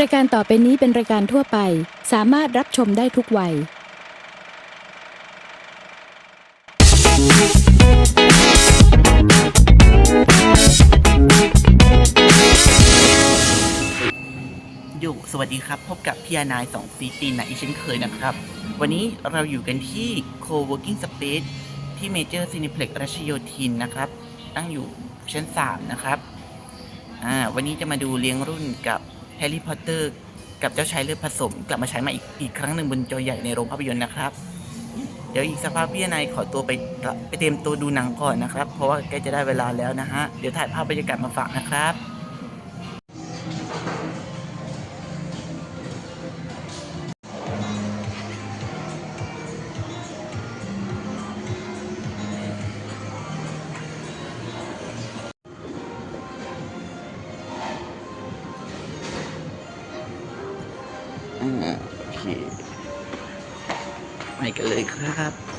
รายการต่อไปนี้เป็นรายการทั่วไป สามารถรับชมได้ทุกวัย อยู่สวัสดีครับ พบกับพี่นายสองซีตีนนะอีกเช่นเคยนะครับ วันนี้เราอยู่กันที่ Co-working Space ที่ Major Cineplex รัชโยธินนะครับ ตั้งอยู่ชั้น 3 นะครับ อ่า วันนี้จะมาดูเลี้ยงรุ่นกับ แฮร์รี่พอตเตอร์กับเจ้าชายเลือดผสม กลับมาใช้มาอีกอีกครั้งหนึ่งบนจอใหญ่ในโรงภาพยนตร์นะครับ เดี๋ยวอีกสักพักพี่นายขอตัวไปไปเตรียมตัวดูหนังก่อนนะครับ เพราะว่าใกล้จะได้เวลาแล้วนะฮะ เดี๋ยวถ่ายภาพบรรยากาศมาฝากนะครับ โอเคไปกันเลยครับ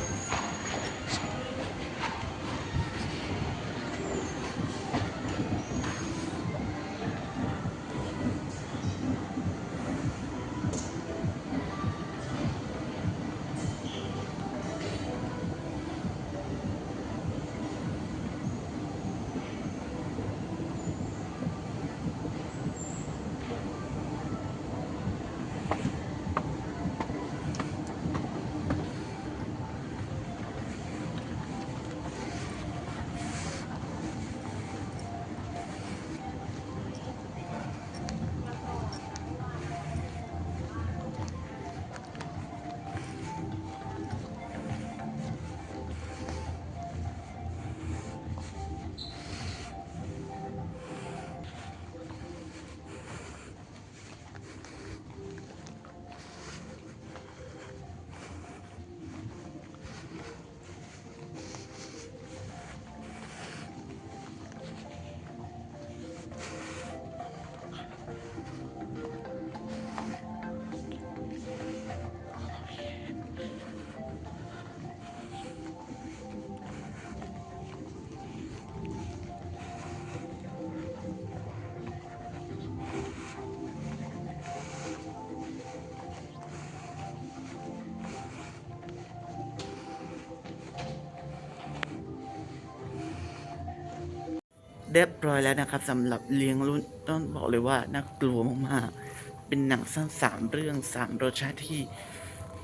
เรียบร้อยแล้วนะครับสำหรับเลี้ยงรุ่นต้องบอกเลยว่าน่ากลัวมากๆ เป็นหนังสั้นสามเรื่องสามรสชาติที่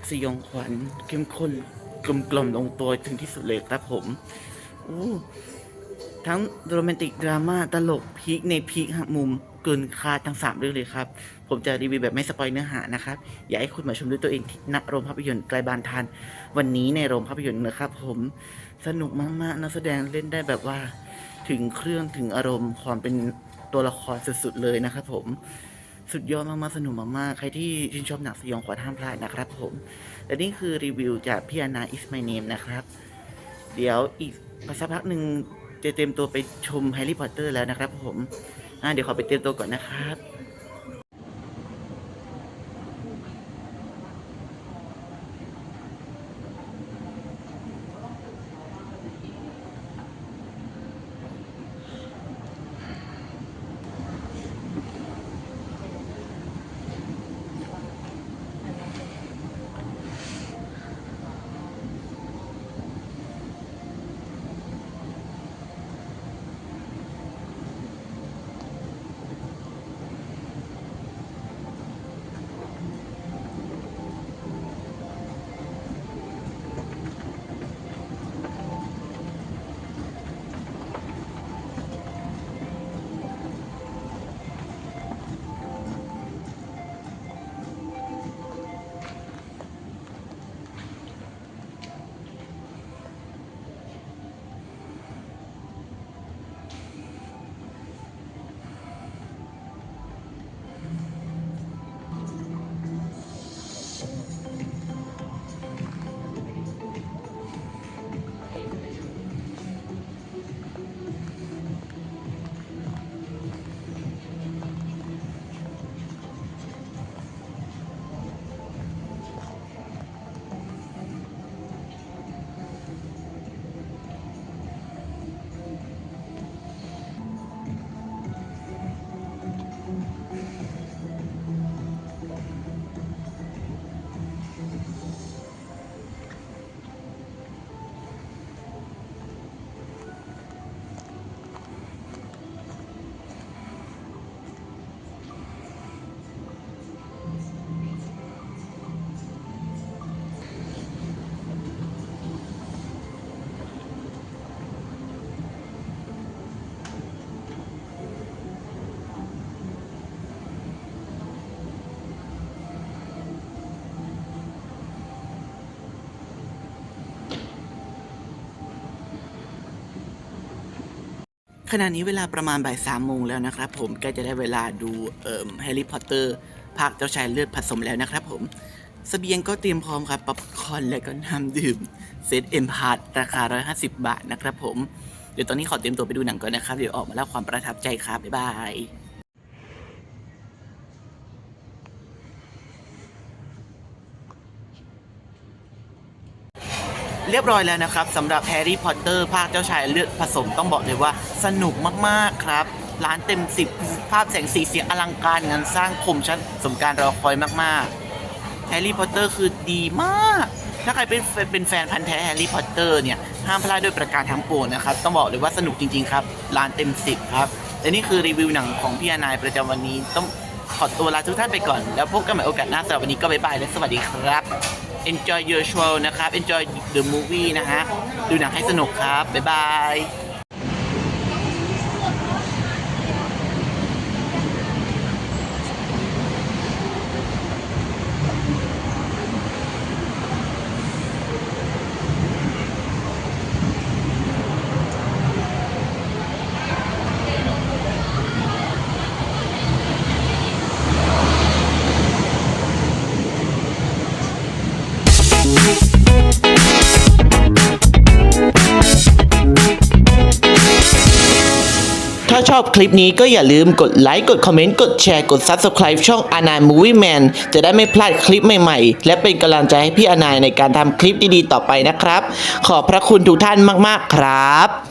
สยองขวัญเข้มข้นกลมกล่อมลงตัวถึงที่สุดเลยครับผมอู้ทั้งโรแมนติกดราม่าตลกพีคในพีคหักมุมเกินคาดทั้งสามเรื่องเลยครับ ผมจะรีวิวแบบไม่สปอยเนื้อหานะครับ อยากให้คุณมาชมด้วยตัวเองที่ณโรงภาพยนตร์ไกลบานทันวันนี้ในโรงภาพยนตร์นะครับผมสนุกมากๆนักแสดงเล่นได้แบบว่า ถึงเครื่องถึงอารมณ์ความเป็นตัวละครสุดๆเลยนะครับผมสุดยอดมากๆสนุกมากๆใครที่ชื่นชอบหนังสยองขวัญห้ามพลาดนะครับผมและนี่คือรีวิวจากพี่อนาอิสไมเนมนะครับ เดี๋ยวอีกสักพักหนึ่งจะเตรียมตัวไปชมแฮร์รี่พอตเตอร์แล้วนะครับผมเดี๋ยวขอไปเตรียมตัวก่อนนะครับ ขณะนี้เวลาประมาณบ่ายสามโมงแล้วนะครับผมใกล้จะได้เวลาดูเอ่อแฮร์รี่พอตเตอร์ภาคเจ้าชายเลือดผสมแล้วนะครับผมสเสบียงก็เตรียมพร้อมครับป๊อปคอร์นและก็น้ำดื่มเซตเอ็มพาร์ราคา 150 บาทนะครับผม เดี๋ยวตอนนี้ขอเตรียมตัวไปดูหนังก่อนนะครับ เดี๋ยวออกมาเล่าความประทับใจครับ บ๊ายบาย เรียบร้อยแล้วนะครับสำหรับแฮร์รี่พอตเตอร์ภาคเจ้าชายเลือดผสมต้องบอกเลยว่าสนุกมากๆครับร้านเต็ม10ภาพแสงสีเสียงอลังการงานสร้างคมชัดสมการรอคอยมากๆแฮร์รี่พอตเตอร์คือดีมาก ถ้าใครเป็นเป็นแฟนพันธ์แท้แฮร์รี่พอตเตอร์เนี่ย ห้ามพลาดด้วยประการทั้งปวงนะครับ ต้องบอกเลยว่าสนุกจริง ๆ ครับ ร้านเต็ม10ครับ และนี่คือรีวิวหนังของพี่อนายประจำวันนี้ต้องขอตัวลาทุกท่านไปก่อน แล้วพบกันใหม่โอกาสหน้าสำหรับวันนี้ก็บ๊ายบายและสวัสดีครับ enjoy your show นะครับ enjoy the movie นะฮะ ดูหนังให้สนุกครับ บ๊ายบาย ชอบคลิปนี้ก็อย่าลืมกดไลค์ กดคอมเมนต์ กดแชร์ กด Subscribe ช่องอนาย Movie Man จะได้ไม่พลาดคลิปใหม่ๆ และเป็นกำลังใจให้พี่อนายในการทำคลิปดีๆ ต่อไปนะครับ ขอบพระคุณทุกท่านมากๆครับ